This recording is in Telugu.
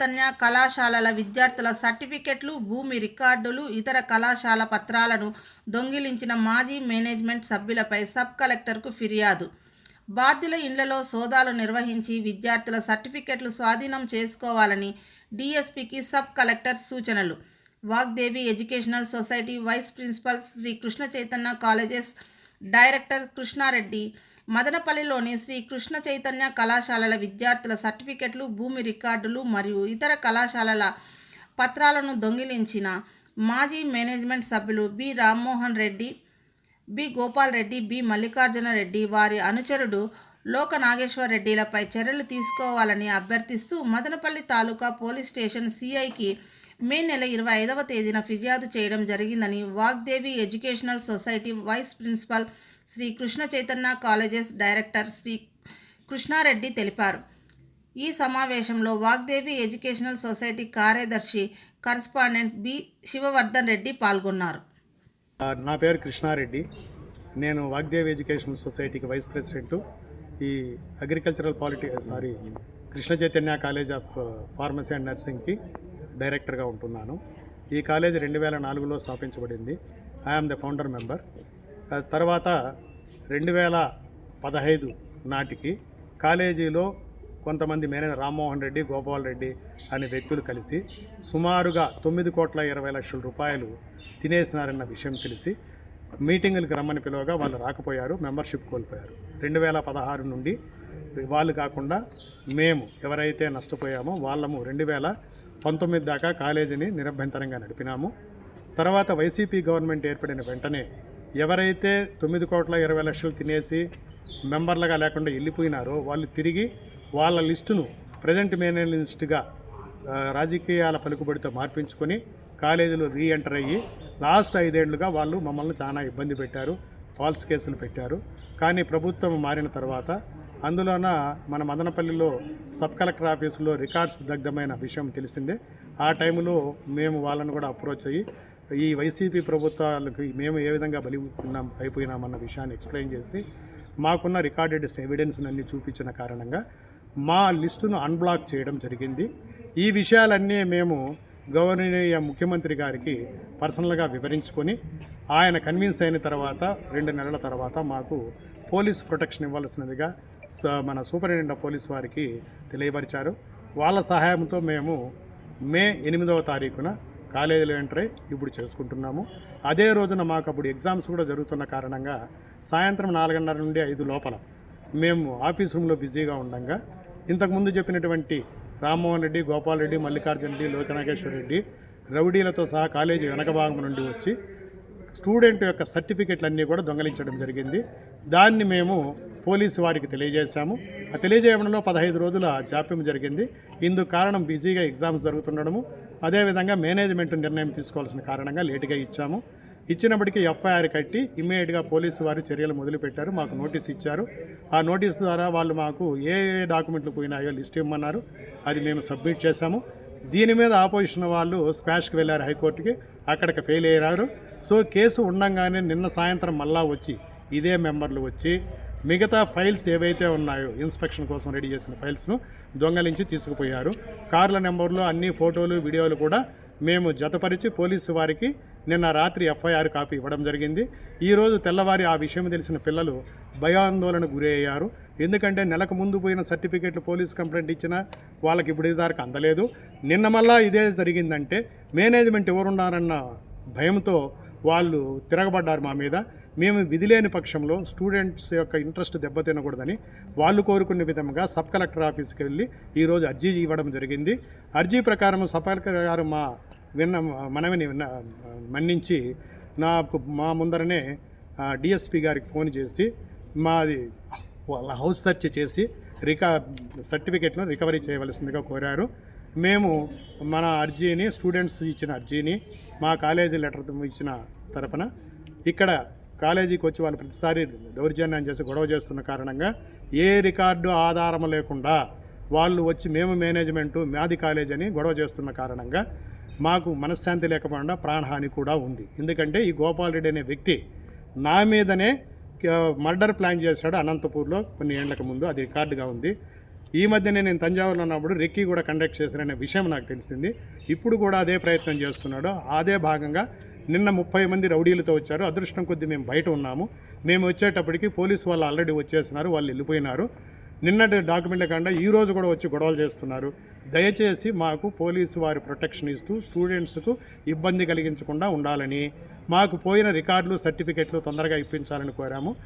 చైతన్య కళాశాలల విద్యార్థుల సర్టిఫికెట్లు భూమి రికార్డులు ఇతర కళాశాల పత్రాలను దొంగిలించిన మాజీ మేనేజ్మెంట్ సభ్యులపై సబ్ కలెక్టర్కు ఫిర్యాదు. బాధ్యుల ఇండ్లలో సోదాలు నిర్వహించి విద్యార్థుల సర్టిఫికెట్లు స్వాధీనం చేసుకోవాలని డిఎస్పికి సబ్ కలెక్టర్ సూచనలు. Vagdevi educational society vice principal Shri Krishna Chaitanya colleges director Krishnareddy మదనపల్లిలోని Shri Krishna Chaitanya కళాశాలల విద్యార్థుల సర్టిఫికెట్లు భూమి రికార్డులు మరియు ఇతర కళాశాలల పత్రాలను దొంగిలించిన మాజీ మేనేజ్మెంట్ సభ్యులు B Rammohan Reddy B Gopal Reddy B Mallikarjuna Reddy వారి అనుచరుడు లోక నాగేశ్వర్ రెడ్డిలపై చర్యలు తీసుకోవాలని అభ్యర్థిస్తూ మదనపల్లి తాలూకా పోలీస్ స్టేషన్ సిఐకి మే నెల ఇరవై ఐదవ తేదీన ఫిర్యాదు చేయడం జరిగిందని Vagdevi educational society vice principal Shri Krishna Chaitanya colleges director Shri Krishnareddy తెలిపారు. ఈ సమావేశంలో వాగ్దేవి ఎడ్యుకేషనల్ సొసైటీ కార్యదర్శి కరస్పాండెంట్ బి శివవర్ధన్ రెడ్డి పాల్గొన్నారు. నా పేరు కృష్ణారెడ్డి. నేను వాగ్దేవి ఎడ్యుకేషనల్ సొసైటీకి వైస్ ప్రెసిడెంట్. ఈ agricultural polity sorry Krishna Chaitanya college of pharmacy and నర్సింగ్కి డైరెక్టర్గా ఉంటున్నాను. ఈ కాలేజ్ రెండు వేల నాలుగులో స్థాపించబడింది. I am the founder member. తర్వాత రెండు వేల పదహైదు నాటికి కాలేజీలో కొంతమంది మేనేజర్ రామ్మోహన్ రెడ్డి గోపాల్ రెడ్డి అనే వ్యక్తులు కలిసి సుమారుగా తొమ్మిది కోట్ల ఇరవై లక్షల రూపాయలు తినేసినారన్న విషయం తెలిసి మీటింగులకు రమ్మని పిలువగా వాళ్ళు రాకపోయారు మెంబర్షిప్ కోల్పోయారు. రెండు వేల పదహారు నుండి వాళ్ళు కాకుండా మేము ఎవరైతే నష్టపోయామో వాళ్ళము రెండు వేల పంతొమ్మిది దాకా కాలేజీని నిరభ్యంతరంగా నడిపినాము. తర్వాత వైసీపీ గవర్నమెంట్ ఏర్పడిన వెంటనే ఎవరైతే తొమ్మిది కోట్ల ఇరవై లక్షలు తినేసి మెంబర్లుగా లేకుండా వెళ్ళిపోయినారో వాళ్ళు తిరిగి వాళ్ళ లిస్టును ప్రజెంట్ మేనేజ్ లిస్టుగా రాజకీయాల పలుకుబడితో మార్పించుకొని కాలేజీలో రీఎంటర్ అయ్యి లాస్ట్ ఐదేళ్ళుగా వాళ్ళు మమ్మల్ని చాలా ఇబ్బంది పెట్టారు ఫాల్స్ కేసులు పెట్టారు. కానీ ప్రభుత్వం మారిన తర్వాత అందులోన మన మదనపల్లిలో సబ్ కలెక్టర్ ఆఫీసులో రికార్డ్స్ దగ్ధమైన విషయం తెలిసిందే. ఆ టైంలో మేము వాళ్ళను కూడా అప్రోచ్ అయ్యి ఈ వైసీపీ ప్రభుత్వాలకు మేము ఏ విధంగా బలి ఉన్నాం అయిపోయినామన్న విషయాన్ని ఎక్స్ప్లెయిన్ చేసి మాకున్న రికార్డెడ్ ఎవిడెన్స్ అన్ని చూపించిన కారణంగా మా లిస్టును అన్బ్లాక్ చేయడం జరిగింది. ఈ విషయాలన్నీ మేము గౌరవనీయ ముఖ్యమంత్రి గారికి పర్సనల్గా వివరించుకొని ఆయన కన్విన్స్ అయిన తర్వాత రెండు నెలల తర్వాత మాకు పోలీస్ ప్రొటెక్షన్ ఇవ్వాల్సినదిగా స- మన సూపరింటెండెంట్ పోలీస్ వారికి తెలియపరిచారు. వాళ్ళ సహాయంతో మేము మే ఎనిమిదవ తారీఖున కాలేజీలో ఎంటర్ ఇప్పుడు చేసుకుంటున్నాము. అదే రోజున మాకు అప్పుడు ఎగ్జామ్స్ కూడా జరుగుతున్న కారణంగా సాయంత్రం నాలుగున్నర నుండి ఐదు లోపల మేము ఆఫీస్ రూమ్లో బిజీగా ఉండగా ఇంతకుముందు చెప్పినటువంటి రామ్మోహన్ రెడ్డి గోపాల్ రెడ్డి మల్లికార్జున రెడ్డి లోకనాగేశ్వర రెడ్డి రౌడీలతో సహా కాలేజీ వెనక భాగం నుండి వచ్చి స్టూడెంట్ యొక్క సర్టిఫికెట్లన్నీ కూడా దొంగలించడం జరిగింది. దాన్ని మేము పోలీసు వారికి తెలియజేశాము. ఆ తెలియజేయడంలో పదహైదు రోజుల జాప్యం జరిగింది. ఇందుకు కారణం బిజీగా ఎగ్జామ్స్ జరుగుతుండడము. అదేవిధంగా మేనేజ్మెంట్ నిర్ణయం తీసుకోవాల్సిన కారణంగా లేటుగా ఇచ్చాము. ఇచ్చినప్పటికీ ఎఫ్ఐఆర్ కట్టి ఇమ్మీడియట్గా పోలీసు వారు చర్యలు మొదలుపెట్టారు. మాకు నోటీస్ ఇచ్చారు. ఆ నోటీస్ ద్వారా వాళ్ళు మాకు ఏ ఏ డాక్యుమెంట్లు పోయినాయో లిస్ట్ ఇవ్వమన్నారు అది మేము సబ్మిట్ చేశాము. దీని మీద ఆపోజిషన్ వాళ్ళు స్క్వాష్కి వెళ్ళారు హైకోర్టుకి. అక్కడికి ఫెయిల్ అయ్యారు. సో కేసు ఉండంగానే నిన్న సాయంత్రం మళ్ళా వచ్చి ఇదే మెంబర్లు వచ్చి మిగతా ఫైల్స్ ఏవైతే ఉన్నాయో ఇన్స్పెక్షన్ కోసం రెడీ చేసిన ఫైల్స్ను దొంగలించి తీసుకుపోయారు. కార్ల నెంబర్లు అన్ని ఫోటోలు వీడియోలు కూడా మేము జతపరిచి పోలీసు వారికి నిన్న రాత్రి ఎఫ్ఐఆర్ కాపీ ఇవ్వడం జరిగింది. ఈరోజు తెల్లవారి ఆ విషయం తెలిసిన పిల్లలు భయాందోళన గురి అయ్యారు ఎందుకంటే నెలకు ముందు పోయిన సర్టిఫికేట్లు పోలీస్ కంప్లైంట్ ఇచ్చినా వాళ్ళకి ఇప్పుడు ఇదారికి అందలేదు. నిన్న మళ్ళా ఇదే జరిగిందంటే మేనేజ్మెంట్ ఎవరున్నారన్న భయంతో వాళ్ళు తిరగబడ్డారు మా మీద. మేము విధి లేని పక్షంలో స్టూడెంట్స్ యొక్క ఇంట్రెస్ట్ దెబ్బతినకూడదని వాళ్ళు కోరుకునే విధంగా సబ్ కలెక్టర్ ఆఫీస్కి వెళ్ళి ఈరోజు అర్జీ ఇవ్వడం జరిగింది. అర్జీ ప్రకారం సబ్ కలెక్టర్ గారు మా విన్న మనవిని విన్న మన్నించి నాకు మా ముందరనే డిఎస్పి గారికి ఫోన్ చేసి మాది వాళ్ళ హౌస్ సెర్చ్ చేసి రికా సర్టిఫికెట్ను రికవరీ చేయవలసిందిగా కోరారు. మేము మన అర్జీని స్టూడెంట్స్ ఇచ్చిన అర్జీని మా కాలేజీ లెటర్ ఇచ్చిన తరఫున ఇక్కడ కాలేజీకి వచ్చి వాళ్ళు ప్రతిసారి దౌర్జన్యం చేసి గొడవ చేస్తున్న కారణంగా ఏ రికార్డు ఆధారం లేకుండా వాళ్ళు వచ్చి మేము మేనేజ్మెంటు మాది కాలేజ్ అని గొడవ చేస్తున్న కారణంగా మాకు మనశ్శాంతి లేకపోకుండా ప్రాణహాని కూడా ఉంది. ఎందుకంటే ఈ గోపాల్ రెడ్డి అనే వ్యక్తి నా మీదనే మర్డర్ ప్లాన్ చేశాడు అనంతపూర్లో కొన్ని ఏళ్ళకు ముందు. అది రికార్డుగా ఉంది. ఈ మధ్యనే నేను తంజావూరులో ఉన్నప్పుడు రెక్కీ కూడా కండక్ట్ చేశారనే విషయం నాకు తెలిసింది. ఇప్పుడు కూడా అదే ప్రయత్నం చేస్తున్నాడు. అదే భాగంగా నిన్న ముప్పై మంది రౌడీలతో వచ్చారు. అదృష్టం కొద్ది మేము బయట ఉన్నాము. మేము వచ్చేటప్పటికి పోలీసు వాళ్ళు ఆల్రెడీ వచ్చేసినారు. వాళ్ళు వెళ్ళిపోయినారు. నిన్నటి డాక్యుమెంట్ల కాకుండా ఈ రోజు కూడా వచ్చి గొడవలు చేస్తున్నారు. దయచేసి మాకు పోలీసు వారి ప్రొటెక్షన్ ఇస్తూ స్టూడెంట్స్కు ఇబ్బంది కలిగించకుండా ఉండాలని మాకు పోయిన రికార్డులు సర్టిఫికెట్లు తొందరగా ఇప్పించాలని కోరాము.